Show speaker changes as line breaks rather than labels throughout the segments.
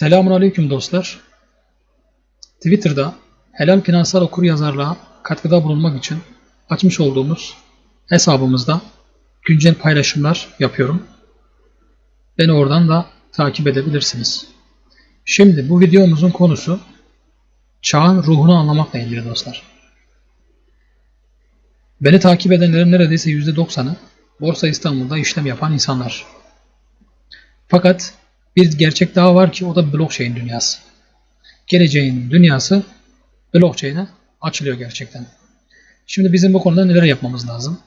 Selamun Aleyküm dostlar. Twitter'da helal finansal okur yazarlığa katkıda bulunmak için açmış olduğumuz hesabımızda güncel paylaşımlar yapıyorum. Beni oradan da takip edebilirsiniz. Şimdi bu videomuzun konusu çağın ruhunu anlamakla ilgili dostlar. Beni takip edenlerin neredeyse %90'ı Borsa İstanbul'da işlem yapan insanlar. Fakat bir gerçek daha var ki o da blockchain dünyası. Geleceğin dünyası blockchain'e açılıyor gerçekten. Şimdi bizim bu konuda neler yapmamız lazım?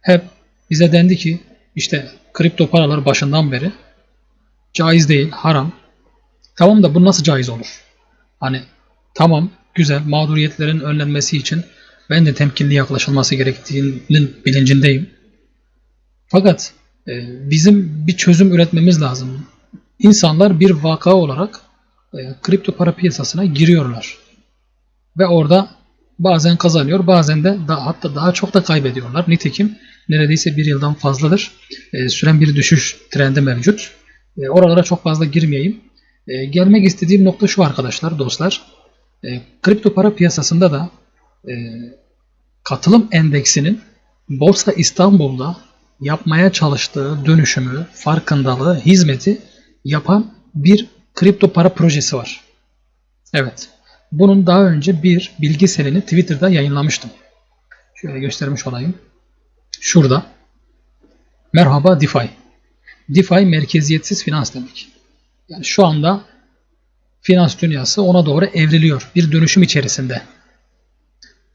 Hep bize dendi ki işte kripto paralar başından beri caiz değil, haram. Tamam da bu nasıl caiz olur? Hani tamam güzel mağduriyetlerin önlenmesi için ben de temkinli yaklaşılması gerektiğinin bilincindeyim. Fakat e, bizim bir çözüm üretmemiz lazım. İnsanlar bir vaka olarak e, kripto para piyasasına giriyorlar. Ve orada bazen kazanıyor, bazen de daha, hatta daha çok da kaybediyorlar. Nitekim neredeyse bir yıldan fazladır e, süren bir düşüş trendi mevcut. E, oralara çok fazla girmeyeyim. E, gelmek istediğim nokta şu arkadaşlar, dostlar. E, kripto para piyasasında da e, katılım endeksinin Borsa İstanbul'da yapmaya çalıştığı dönüşümü, farkındalığı, hizmeti yapan bir kripto para projesi var. Evet. Bunun daha önce bir bilgiselini Twitter'da yayınlamıştım. Şöyle göstermiş olayım. Şurada. Merhaba DeFi. DeFi merkeziyetsiz finans demek. Yani şu anda finans dünyası ona doğru evriliyor. Bir dönüşüm içerisinde.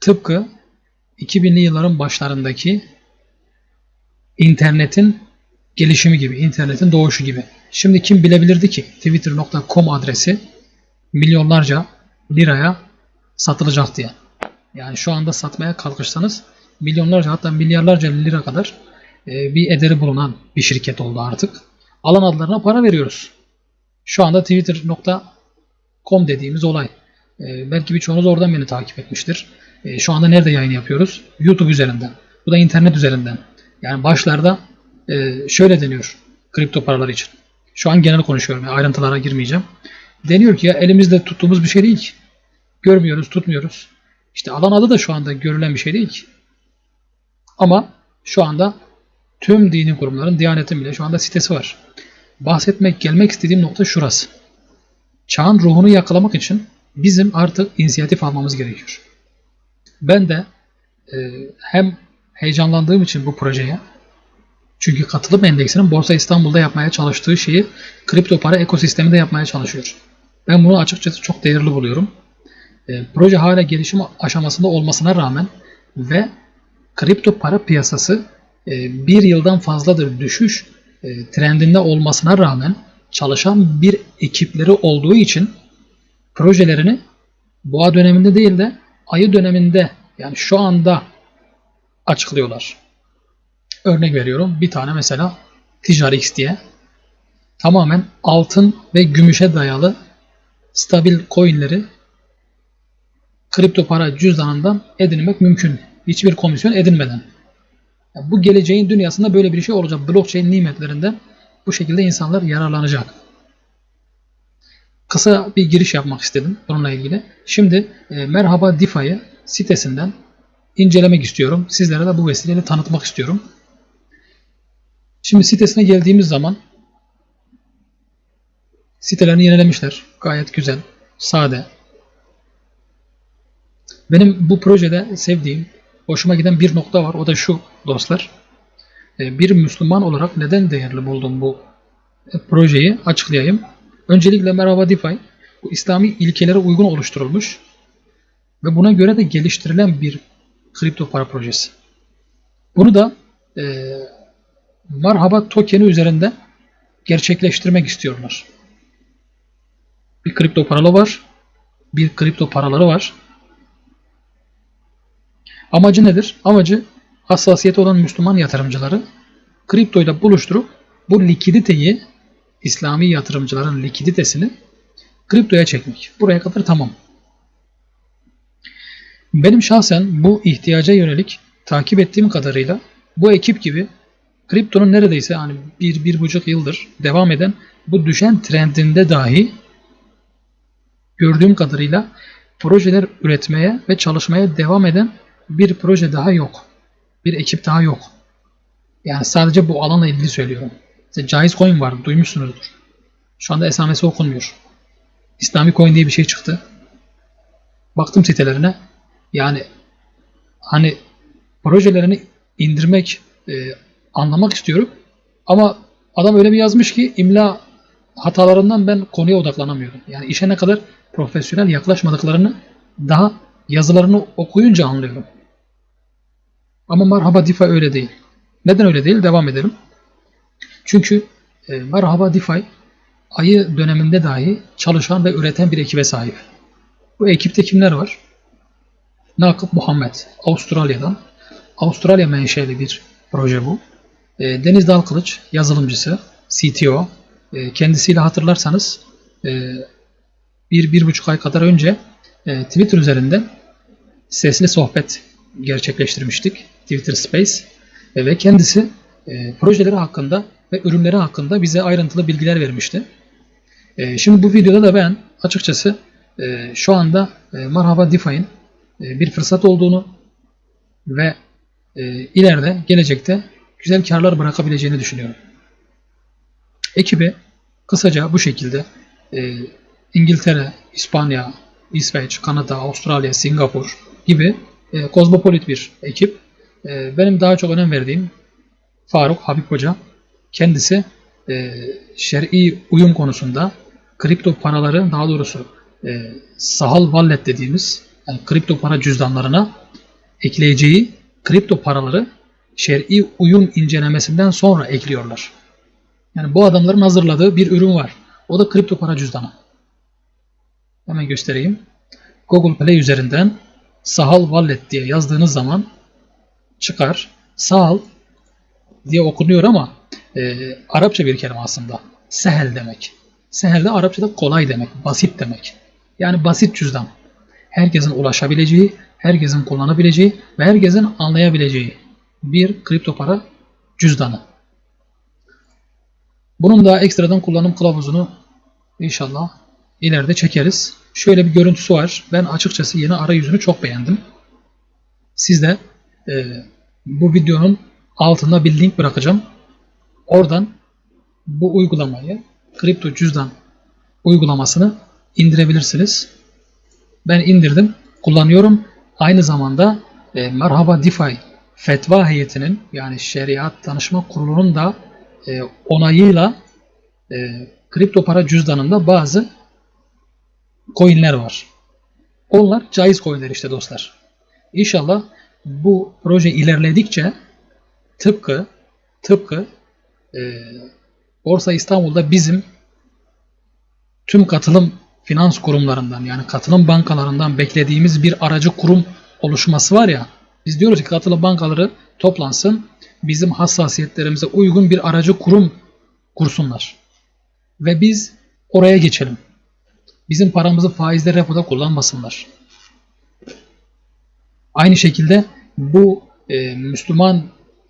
Tıpkı 2000'li yılların başlarındaki internetin gelişimi gibi, internetin doğuşu gibi. Şimdi kim bilebilirdi ki twitter.com adresi milyonlarca liraya satılacak diye. Yani şu anda satmaya kalkışsanız milyonlarca hatta milyarlarca lira kadar e, bir ederi bulunan bir şirket oldu artık. Alan adlarına para veriyoruz. Şu anda twitter.com dediğimiz olay. E, belki birçoğunuz oradan beni takip etmiştir. E, şu anda nerede yayın yapıyoruz? YouTube üzerinden. Bu da internet üzerinden. Yani başlarda şöyle deniyor kripto paralar için. Şu an genel konuşuyorum. Yani ayrıntılara girmeyeceğim. Deniyor ki ya elimizde tuttuğumuz bir şey değil. Görmüyoruz, tutmuyoruz. İşte alan adı da şu anda görülen bir şey değil. Ama şu anda tüm dini kurumların, Diyanet'in bile şu anda sitesi var. Bahsetmek, gelmek istediğim nokta şurası. Çağın ruhunu yakalamak için bizim artık inisiyatif almamız gerekiyor. Ben de e, hem heyecanlandığım için bu projeye çünkü katılım endeksinin Borsa İstanbul'da yapmaya çalıştığı şeyi kripto para ekosisteminde yapmaya çalışıyor. Ben bunu açıkçası çok değerli buluyorum. E, proje hala gelişim aşamasında olmasına rağmen ve kripto para piyasası e, bir yıldan fazladır düşüş e, trendinde olmasına rağmen çalışan bir ekipleri olduğu için projelerini boğa döneminde değil de ayı döneminde yani şu anda açıklıyorlar. Örnek veriyorum. Bir tane mesela Tijarix diye tamamen altın ve gümüşe dayalı stabil coinleri kripto para cüzdanından edinmek mümkün. Hiçbir komisyon edinmeden. Yani bu geleceğin dünyasında böyle bir şey olacak. Blockchain nimetlerinden bu şekilde insanlar yararlanacak. Kısa bir giriş yapmak istedim bununla ilgili. Şimdi e, Merhaba DeFi'yi sitesinden incelemek istiyorum. Sizlere de bu vesileyle tanıtmak istiyorum. Şimdi sitesine geldiğimiz zaman sitelerini yenilemişler. Gayet güzel, sade. Benim bu projede sevdiğim, hoşuma giden bir nokta var. O da şu dostlar. Ee, bir Müslüman olarak neden değerli buldum bu projeyi açıklayayım. Öncelikle Merhaba DeFi bu İslami ilkelere uygun oluşturulmuş ve buna göre de geliştirilen bir kripto para projesi. Bunu da e, Merhaba tokeni üzerinde gerçekleştirmek istiyorlar. Bir kripto paralı var. Bir kripto paraları var. Amacı nedir? Amacı hassasiyeti olan Müslüman yatırımcıları kriptoyla buluşturup bu likiditeyi İslami yatırımcıların likiditesini kriptoya çekmek. Buraya kadar tamam. Benim şahsen bu ihtiyaca yönelik takip ettiğim kadarıyla bu ekip gibi kriptonun neredeyse hani bir, bir buçuk yıldır devam eden bu düşen trendinde dahi gördüğüm kadarıyla projeler üretmeye ve çalışmaya devam eden bir proje daha yok. Bir ekip daha yok. Yani sadece bu alanla ilgili söylüyorum. İşte Caiz Coin var, duymuşsunuzdur. Şu anda esamesi okunmuyor. İslami Coin diye bir şey çıktı. Baktım sitelerine. Yani hani projelerini indirmek, e, anlamak istiyorum. Ama adam öyle bir yazmış ki imla hatalarından ben konuya odaklanamıyorum. Yani işe ne kadar profesyonel yaklaşmadıklarını daha yazılarını okuyunca anlıyorum. Ama Merhaba DeFi öyle değil. Neden öyle değil? Devam edelim. Çünkü e, Merhaba DeFi ayı döneminde dahi çalışan ve üreten bir ekibe sahip. Bu ekipte kimler var? Nakıp Muhammed, Avustralya'dan. Avustralya menşeli bir proje bu. E, Deniz Dalkılıç, yazılımcısı, CTO. E, kendisiyle hatırlarsanız e, bir, bir buçuk ay kadar önce e, Twitter üzerinden sesli sohbet gerçekleştirmiştik. Twitter Space. E, ve kendisi projeleri hakkında ve ürünleri hakkında bize ayrıntılı bilgiler vermişti. Şimdi bu videoda da ben açıkçası şu anda e, Merhaba DeFi'nin bir fırsat olduğunu ve ileride gelecekte güzel karlar bırakabileceğini düşünüyorum. Ekibi kısaca bu şekilde e, İngiltere, İspanya, İsveç, Kanada, Avustralya, Singapur gibi e, kozmopolit bir ekip. E, benim daha çok önem verdiğim Faruk Habib Hoca. Kendisi e, şer'i uyum konusunda kripto paraları daha doğrusu e, sahal wallet dediğimiz yani kripto para cüzdanlarına ekleyeceği kripto paraları şer'i uyum incelemesinden sonra ekliyorlar. Yani bu adamların hazırladığı bir ürün var. O da kripto para cüzdanı. Hemen göstereyim. Google Play üzerinden Sahal Wallet diye yazdığınız zaman çıkar. Sahal diye okunuyor ama e, Arapça bir kelime aslında. Sehel demek. Sehel de Arapçada kolay demek, basit demek. Yani basit cüzdan. Herkesin ulaşabileceği, herkesin kullanabileceği ve herkesin anlayabileceği bir kripto para cüzdanı. Bunun da ekstradan kullanım kılavuzunu inşallah ileride çekeriz. Şöyle bir görüntüsü var. Ben açıkçası yeni arayüzünü çok beğendim. Siz de e, bu videonun altında bir link bırakacağım. Oradan bu uygulamayı, kripto cüzdan uygulamasını indirebilirsiniz. Ben indirdim, kullanıyorum. Aynı zamanda e, Merhaba DeFi Fetva Heyeti'nin yani Şeriat Danışma Kurulu'nun da e, onayıyla e, kripto para cüzdanında bazı coinler var. Onlar caiz coinler işte dostlar. İnşallah bu proje ilerledikçe tıpkı tıpkı e, Borsa İstanbul'da bizim tüm katılım finans kurumlarından yani katılım bankalarından beklediğimiz bir aracı kurum oluşması var ya biz diyoruz ki katılım bankaları toplansın bizim hassasiyetlerimize uygun bir aracı kurum kursunlar. Ve biz oraya geçelim. Bizim paramızı faizle repoda kullanmasınlar. Aynı şekilde bu e, Müslüman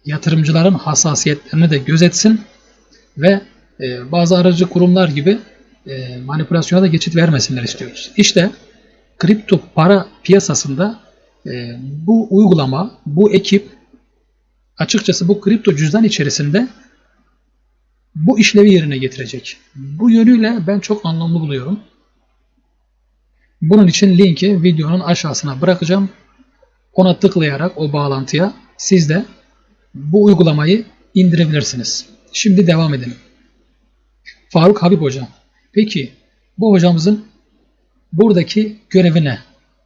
yatırımcıların hassasiyetlerini de gözetsin ve e, bazı aracı kurumlar gibi e, manipülasyona da geçit vermesinler istiyoruz. İşte kripto para piyasasında e, bu uygulama, bu ekip açıkçası bu kripto cüzdan içerisinde bu işlevi yerine getirecek. Bu yönüyle ben çok anlamlı buluyorum. Bunun için linki videonun aşağısına bırakacağım. Ona tıklayarak o bağlantıya siz de bu uygulamayı indirebilirsiniz. Şimdi devam edelim. Faruk Habib Hoca. Peki bu hocamızın buradaki görevi ne?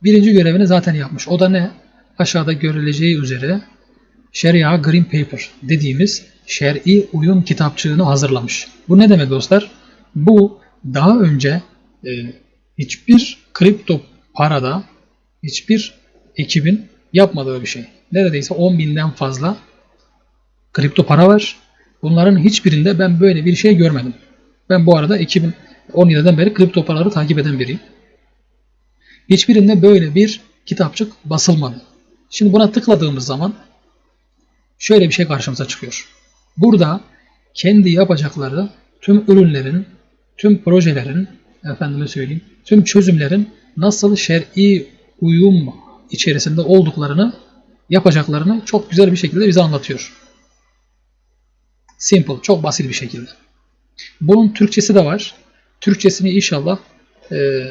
Birinci görevini zaten yapmış. O da ne? Aşağıda görüleceği üzere Şeria Green Paper dediğimiz şer'i uyum kitapçığını hazırlamış. Bu ne demek dostlar? Bu daha önce e, hiçbir kripto parada hiçbir ekibin yapmadığı bir şey. Neredeyse 10 binden fazla kripto para var. Bunların hiçbirinde ben böyle bir şey görmedim. Ben bu arada 2017'den beri kripto paraları takip eden biriyim. Hiçbirinde böyle bir kitapçık basılmadı. Şimdi buna tıkladığımız zaman şöyle bir şey karşımıza çıkıyor. Burada kendi yapacakları tüm ürünlerin, tüm projelerin efendime söyleyeyim tüm çözümlerin nasıl şer'i uyum içerisinde olduklarını yapacaklarını çok güzel bir şekilde bize anlatıyor. Simple, çok basit bir şekilde. Bunun Türkçesi de var. Türkçesini inşallah e,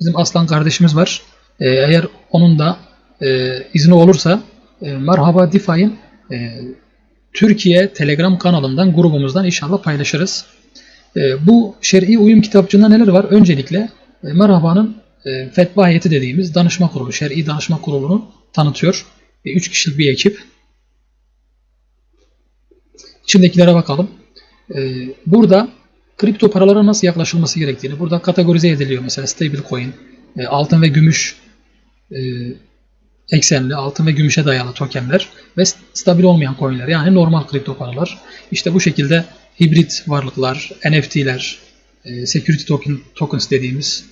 bizim Aslan kardeşimiz var. E, eğer onun da e, izni olursa e, Merhaba DeFi'nin e, Türkiye Telegram kanalından grubumuzdan inşallah paylaşırız. E, bu şer'i uyum kitapçığında neler var? Öncelikle e, Merhaba'nın e, fetva heyeti dediğimiz danışma kurulu, şer'i danışma kurulunu tanıtıyor. 3 kişilik bir ekip. İçindekilere bakalım. E, burada kripto paralara nasıl yaklaşılması gerektiğini, burada kategorize ediliyor mesela stable coin, e, altın ve gümüş e, eksenli, altın ve gümüşe dayalı tokenler ve stabil olmayan coinler yani normal kripto paralar. İşte bu şekilde hibrit varlıklar, NFT'ler, e, security token, tokens dediğimiz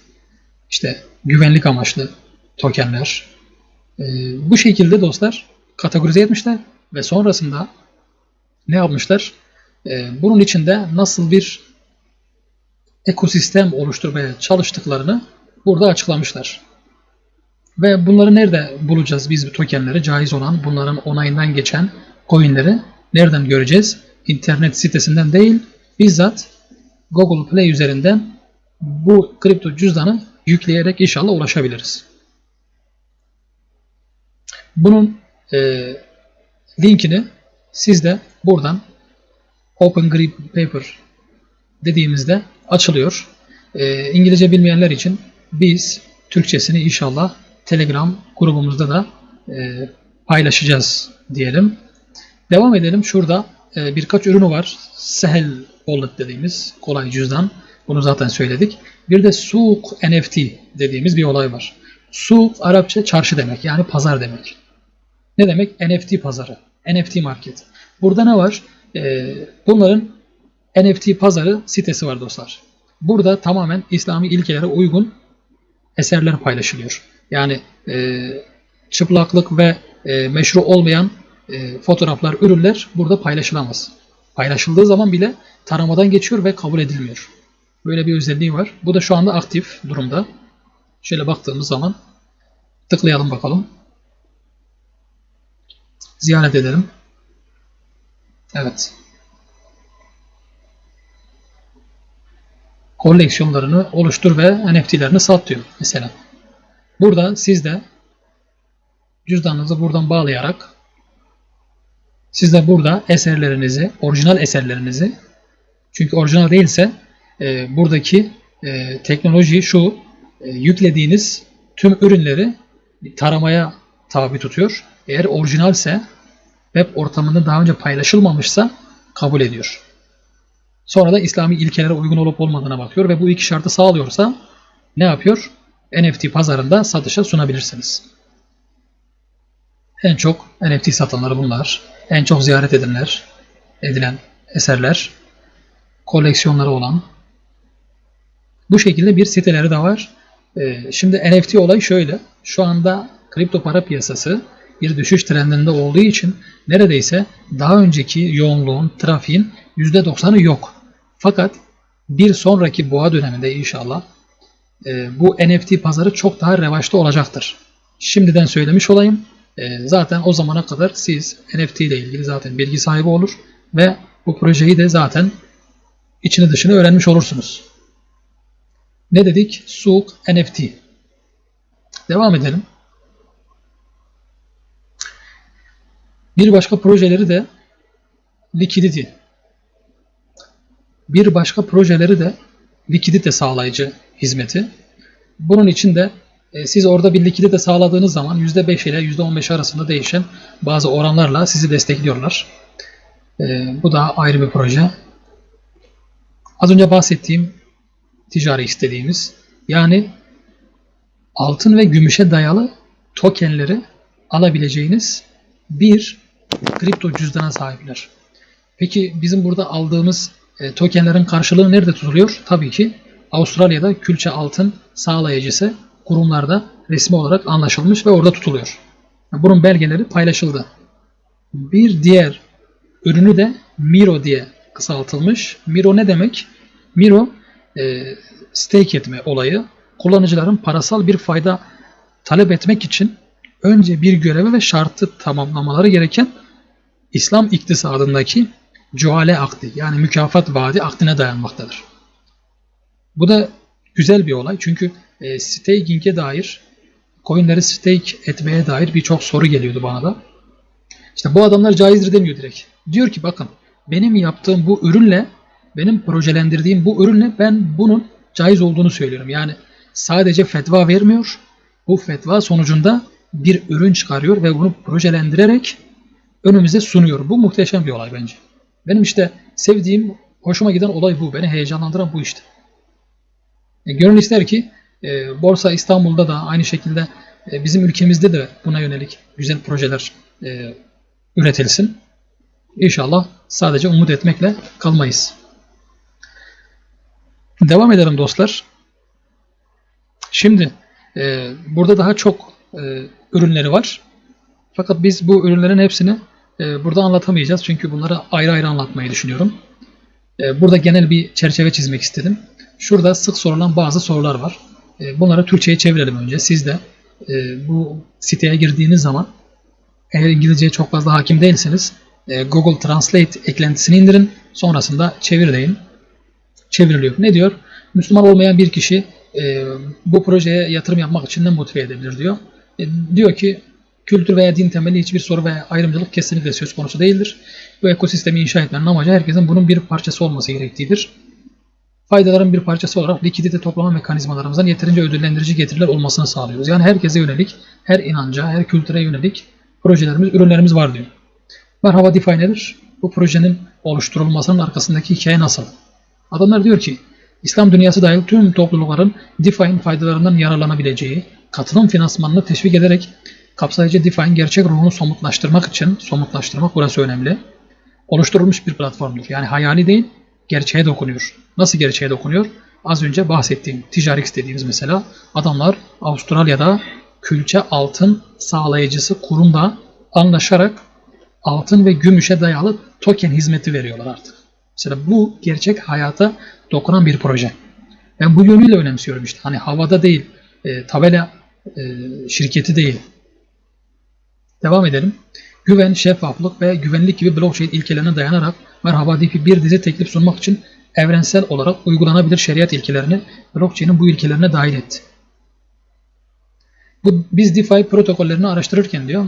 işte güvenlik amaçlı tokenler. Bu şekilde dostlar kategorize etmişler ve sonrasında ne yapmışlar? Bunun içinde nasıl bir ekosistem oluşturmaya çalıştıklarını burada açıklamışlar. Ve bunları nerede bulacağız biz bu tokenleri? Caiz olan bunların onayından geçen coinleri nereden göreceğiz? İnternet sitesinden değil, bizzat Google Play üzerinden bu kripto cüzdanı yükleyerek inşallah ulaşabiliriz. Bunun e, linkini siz de buradan Open Grip Paper dediğimizde açılıyor. E, İngilizce bilmeyenler için biz Türkçesini inşallah Telegram grubumuzda da e, paylaşacağız diyelim. Devam edelim. Şurada e, birkaç ürünü var. Sehel Wallet dediğimiz kolay cüzdan. Bunu zaten söyledik. Bir de Suk NFT dediğimiz bir olay var. Suk Arapça çarşı demek. Yani pazar demek. Ne demek? NFT pazarı. NFT market. Burada ne var? E, bunların NFT pazarı sitesi var dostlar. Burada tamamen İslami ilkelere uygun eserler paylaşılıyor. Yani e, çıplaklık ve e, meşru olmayan e, fotoğraflar, ürünler burada paylaşılamaz. Paylaşıldığı zaman bile taramadan geçiyor ve kabul edilmiyor. Böyle bir özelliği var. Bu da şu anda aktif durumda. Şöyle baktığımız zaman tıklayalım bakalım. Ziyaret edelim. Evet. Koleksiyonlarını oluştur ve NFT'lerini sat diyor mesela. Burada siz de cüzdanınızı buradan bağlayarak siz de burada eserlerinizi, orijinal eserlerinizi çünkü orijinal değilse e, buradaki e, teknoloji şu e, yüklediğiniz tüm ürünleri taramaya tabi tutuyor. Eğer orijinalse web ortamında daha önce paylaşılmamışsa kabul ediyor. Sonra da İslami ilkelere uygun olup olmadığına bakıyor ve bu iki şartı sağlıyorsa ne yapıyor? NFT pazarında satışa sunabilirsiniz. En çok NFT satanları bunlar. En çok ziyaret edilenler, edilen eserler, koleksiyonları olan. Bu şekilde bir siteleri de var. Ee, şimdi NFT olayı şöyle. Şu anda kripto para piyasası bir düşüş trendinde olduğu için neredeyse daha önceki yoğunluğun, trafiğin %90'ı yok. Fakat bir sonraki boğa döneminde inşallah e, bu NFT pazarı çok daha revaçta olacaktır. Şimdiden söylemiş olayım. E, zaten o zamana kadar siz NFT ile ilgili zaten bilgi sahibi olur ve bu projeyi de zaten içini dışını öğrenmiş olursunuz. Ne dedik? Suk NFT. Devam edelim. Bir başka projeleri de Liquidity. Bir başka projeleri de likidite sağlayıcı hizmeti. Bunun için de e, siz orada bir likidite sağladığınız zaman %5 ile %15 arasında değişen bazı oranlarla sizi destekliyorlar. E, bu da ayrı bir proje. Az önce bahsettiğim ticari istediğimiz yani altın ve gümüşe dayalı tokenleri alabileceğiniz bir kripto cüzdana sahipler. Peki bizim burada aldığımız e, tokenlerin karşılığı nerede tutuluyor? Tabii ki Avustralya'da külçe altın sağlayıcısı kurumlarda resmi olarak anlaşılmış ve orada tutuluyor. Bunun belgeleri paylaşıldı. Bir diğer ürünü de Miro diye kısaltılmış. Miro ne demek? Miro e, stake etme olayı kullanıcıların parasal bir fayda talep etmek için önce bir görevi ve şartı tamamlamaları gereken İslam iktisadındaki cuale akdi yani mükafat vaadi akdine dayanmaktadır. Bu da güzel bir olay çünkü e, staking'e dair coinleri stake etmeye dair birçok soru geliyordu bana da. İşte bu adamlar caizdir demiyor direkt. Diyor ki bakın benim yaptığım bu ürünle benim projelendirdiğim bu ürünle ben bunun caiz olduğunu söylüyorum. Yani sadece fetva vermiyor. Bu fetva sonucunda bir ürün çıkarıyor ve bunu projelendirerek önümüze sunuyor. Bu muhteşem bir olay bence. Benim işte sevdiğim, hoşuma giden olay bu. Beni heyecanlandıran bu işte. E, gönül ister ki e, Borsa İstanbul'da da aynı şekilde e, bizim ülkemizde de buna yönelik güzel projeler e, üretilsin. İnşallah sadece umut etmekle kalmayız. Devam edelim dostlar. Şimdi e, burada daha çok e, ürünleri var. Fakat biz bu ürünlerin hepsini e, burada anlatamayacağız. Çünkü bunları ayrı ayrı anlatmayı düşünüyorum. E, burada genel bir çerçeve çizmek istedim. Şurada sık sorulan bazı sorular var. E, bunları Türkçe'ye çevirelim önce. Siz de e, bu siteye girdiğiniz zaman eğer İngilizceye çok fazla hakim değilseniz e, Google Translate eklentisini indirin. Sonrasında çevir deyin. Çevriliyor. Ne diyor? Müslüman olmayan bir kişi e, bu projeye yatırım yapmak için ne motive edebilir diyor. Diyor ki kültür veya din temelli hiçbir soru veya ayrımcılık kesinlikle söz konusu değildir. Bu ekosistemi inşa etmenin amacı herkesin bunun bir parçası olması gerektiğidir. Faydaların bir parçası olarak likidite toplama mekanizmalarımızdan yeterince ödüllendirici getiriler olmasını sağlıyoruz. Yani herkese yönelik, her inanca, her kültüre yönelik projelerimiz, ürünlerimiz var diyor. Merhaba DeFi nedir? Bu projenin oluşturulmasının arkasındaki hikaye nasıl? Adamlar diyor ki, İslam dünyası dahil tüm toplulukların DeFi'nin faydalarından yararlanabileceği, katılım finansmanını teşvik ederek kapsayıcı DeFi'nin gerçek ruhunu somutlaştırmak için, somutlaştırmak burası önemli, oluşturulmuş bir platformdur. Yani hayali değil, gerçeğe dokunuyor. Nasıl gerçeğe dokunuyor? Az önce bahsettiğim Tijarix dediğimiz mesela adamlar Avustralya'da külçe altın sağlayıcısı kurumda anlaşarak altın ve gümüşe dayalı token hizmeti veriyorlar artık. Mesela bu gerçek hayata dokunan bir proje. Ben bu yönüyle önemsiyorum işte. Hani havada değil, e, tabela e, şirketi değil. Devam edelim. Güven, şeffaflık ve güvenlik gibi blockchain ilkelerine dayanarak Merhaba DeFi bir dizi teklif sunmak için evrensel olarak uygulanabilir şeriat ilkelerini blockchain'in bu ilkelerine dahil etti. Bu, biz DeFi protokollerini araştırırken diyor,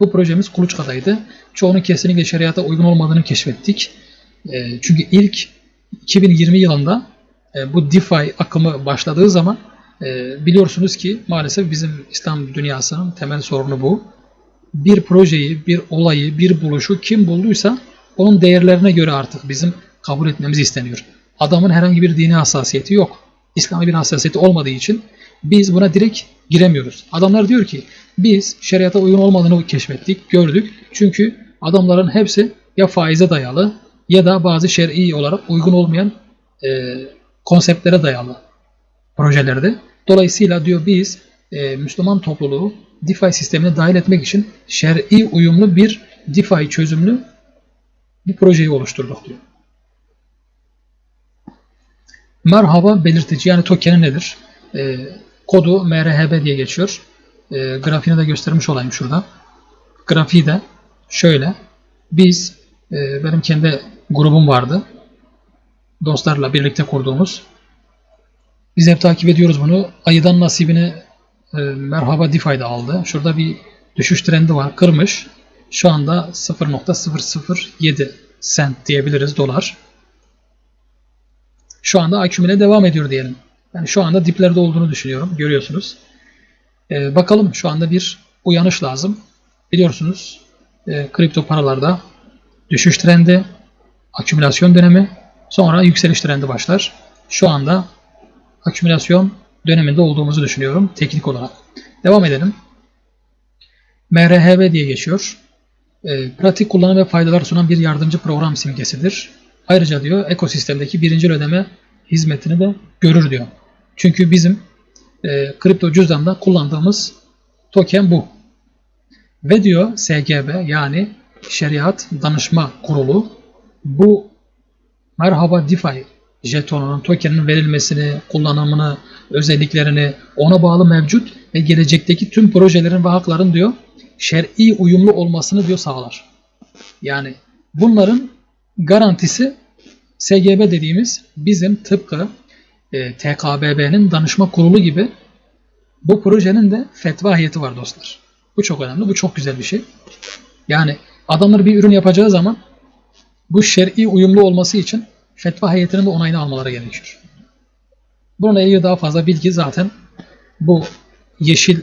bu projemiz kuluçkadaydı. Çoğunun kesinlikle şeriata uygun olmadığını keşfettik. E, çünkü ilk 2020 yılında e, bu DeFi akımı başladığı zaman e, biliyorsunuz ki maalesef bizim İslam dünyasının temel sorunu bu. Bir projeyi, bir olayı, bir buluşu kim bulduysa onun değerlerine göre artık bizim kabul etmemiz isteniyor. Adamın herhangi bir dini hassasiyeti yok. İslami bir hassasiyeti olmadığı için biz buna direkt giremiyoruz. Adamlar diyor ki biz şeriata uygun olmadığını keşfettik, gördük. Çünkü adamların hepsi ya faize dayalı ya da bazı şer'i olarak uygun olmayan e, konseptlere dayalı projelerde. Dolayısıyla diyor biz e, Müslüman topluluğu DeFi sistemine dahil etmek için şer'i uyumlu bir DeFi çözümlü bir projeyi oluşturduk diyor. Merhaba belirtici yani token'i nedir? E, kodu MRHB diye geçiyor. E, grafiğini de göstermiş olayım şurada. Grafiği de şöyle. Biz e, benim kendi grubum vardı. Dostlarla birlikte kurduğumuz. Biz hep takip ediyoruz bunu. Ayıdan nasibini e, Merhaba DeFi'de aldı. Şurada bir düşüş trendi var. Kırmış. Şu anda 0.007 cent diyebiliriz dolar. Şu anda akümüle devam ediyor diyelim. Yani şu anda diplerde olduğunu düşünüyorum. Görüyorsunuz. Ee, bakalım şu anda bir uyanış lazım. Biliyorsunuz e, kripto paralarda düşüş trendi, akümülasyon dönemi, sonra yükseliş trendi başlar. Şu anda akümülasyon döneminde olduğumuzu düşünüyorum teknik olarak. Devam edelim. MRHB diye geçiyor. E, pratik kullanım ve faydalar sunan bir yardımcı program simgesidir. Ayrıca diyor ekosistemdeki birinci ödeme hizmetini de görür diyor. Çünkü bizim e, kripto cüzdanda kullandığımız token bu. Ve diyor SGB yani Şeriat Danışma Kurulu bu Merhaba DeFi jetonunun, tokeninin verilmesini, kullanımını, özelliklerini, ona bağlı mevcut ve gelecekteki tüm projelerin ve hakların diyor şer'i uyumlu olmasını diyor sağlar. Yani bunların garantisi SGB dediğimiz bizim tıpkı e, TKBB'nin danışma kurulu gibi bu projenin de fetva heyeti var dostlar. Bu çok önemli. Bu çok güzel bir şey. Yani adamlar bir ürün yapacağı zaman bu şer'i uyumlu olması için fetva heyetinin de onayını almaları gerekiyor. Bununla ilgili daha fazla bilgi zaten bu yeşil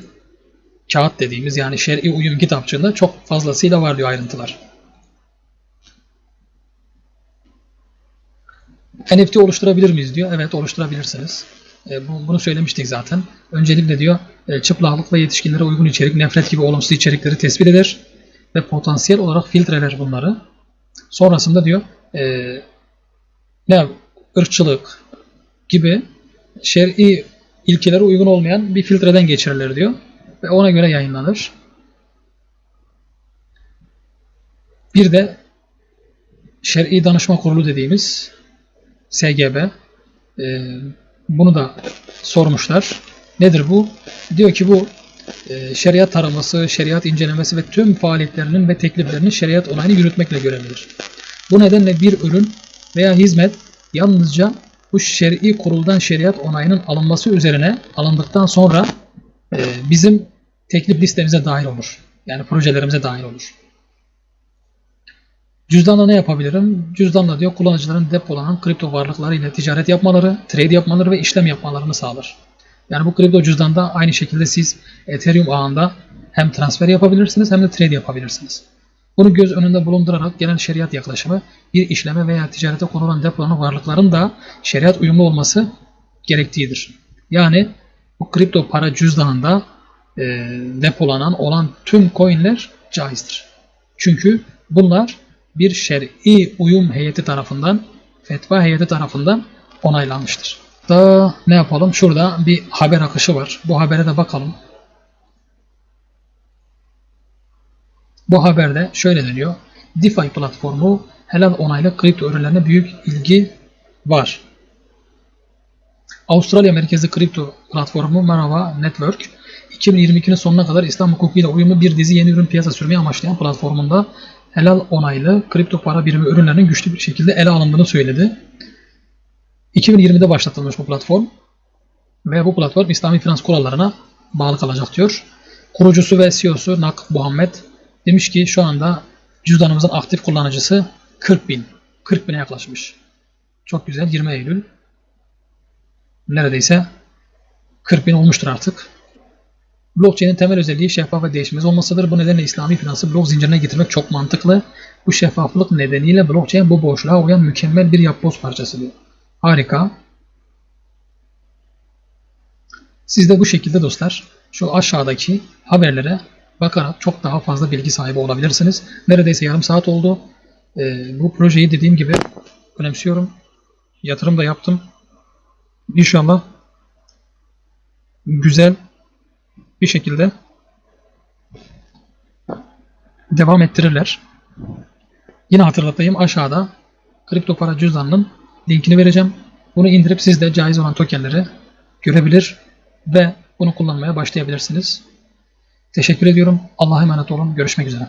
kağıt dediğimiz yani şer'i uyum kitapçığında çok fazlasıyla var diyor ayrıntılar. NFT oluşturabilir miyiz diyor. Evet oluşturabilirsiniz. E, bu, bunu söylemiştik zaten. Öncelikle diyor e, çıplaklık ve yetişkinlere uygun içerik, nefret gibi olumsuz içerikleri tespit eder ve potansiyel olarak filtreler bunları. Sonrasında diyor e, ne ırkçılık gibi şer'i ilkelere uygun olmayan bir filtreden geçirirler diyor ve ona göre yayınlanır. Bir de Şer'i Danışma Kurulu dediğimiz SGB e, bunu da sormuşlar. Nedir bu? Diyor ki bu e, şeriat taraması, şeriat incelemesi ve tüm faaliyetlerinin ve tekliflerinin şeriat onayını yürütmekle görevlidir. Bu nedenle bir ürün veya hizmet yalnızca bu şer'i kuruldan şeriat onayının alınması üzerine alındıktan sonra e, bizim teklif listemize dahil olur. Yani projelerimize dahil olur. Cüzdanla ne yapabilirim? Cüzdanla diyor kullanıcıların depolanan kripto varlıkları ile ticaret yapmaları, trade yapmaları ve işlem yapmalarını sağlar. Yani bu kripto cüzdanda aynı şekilde siz Ethereum ağında hem transfer yapabilirsiniz hem de trade yapabilirsiniz. Bunu göz önünde bulundurarak genel şeriat yaklaşımı bir işleme veya ticarete konulan depolanan varlıkların da şeriat uyumlu olması gerektiğidir. Yani bu kripto para cüzdanında e, depolanan olan tüm coinler caizdir. Çünkü bunlar bir şer'i uyum heyeti tarafından, fetva heyeti tarafından onaylanmıştır. Da ne yapalım? Şurada bir haber akışı var. Bu habere de bakalım. Bu haberde şöyle deniyor. DeFi platformu helal onaylı kripto ürünlerine büyük ilgi var. Avustralya merkezli kripto platformu Marava Network 2022'nin sonuna kadar İslam hukukuyla uyumlu bir dizi yeni ürün piyasa sürmeyi amaçlayan platformunda helal onaylı kripto para birimi ürünlerinin güçlü bir şekilde ele alındığını söyledi. 2020'de başlatılmış bu platform ve bu platform İslami finans kurallarına bağlı kalacak diyor. Kurucusu ve CEO'su Nak Muhammed demiş ki şu anda cüzdanımızın aktif kullanıcısı 40 bin. 40 bine yaklaşmış. Çok güzel 20 Eylül. Neredeyse 40 bin olmuştur artık. Blockchain'in temel özelliği şeffaf ve değişmez olmasıdır. Bu nedenle İslami finansı blok zincirine getirmek çok mantıklı. Bu şeffaflık nedeniyle blockchain bu boşluğa uyan mükemmel bir yapboz parçası diyor. Harika. Siz de bu şekilde dostlar şu aşağıdaki haberlere bakarak çok daha fazla bilgi sahibi olabilirsiniz. Neredeyse yarım saat oldu. Ee, bu projeyi dediğim gibi önemsiyorum. Yatırım da yaptım. İnşallah güzel bir şekilde devam ettirirler. Yine hatırlatayım aşağıda kripto para cüzdanının linkini vereceğim. Bunu indirip siz de caiz olan tokenleri görebilir ve bunu kullanmaya başlayabilirsiniz. Teşekkür ediyorum. Allah'a emanet olun. Görüşmek üzere.